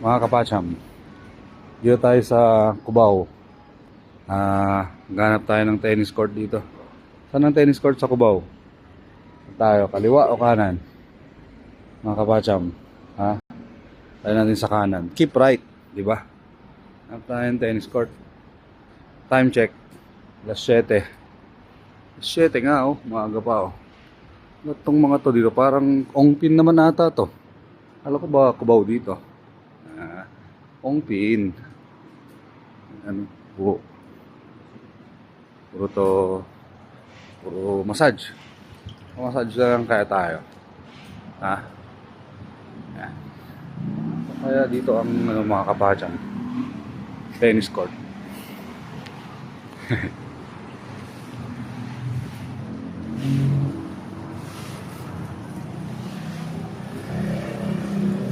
mga kapacham. Dito tayo sa Cubao. Ah, ganap tayo ng tennis court dito. Saan ang tennis court sa Cubao? Tayo, kaliwa o kanan? Mga kapacham. Ha? Tayo natin sa kanan. Keep right, di ba? Hanap tayo ng tennis court. Time check. Alas 7. Alas 7 nga oh, maaga pa oh. Itong mga to dito, parang ongpin naman ata to. Alam ko ba kubaw dito? Ongpin. Ano? Puro. Puro to. Puro massage. Massage na lang kaya tayo. Ha? Yan. Kaya dito ang ano, mga kapadyang tennis court.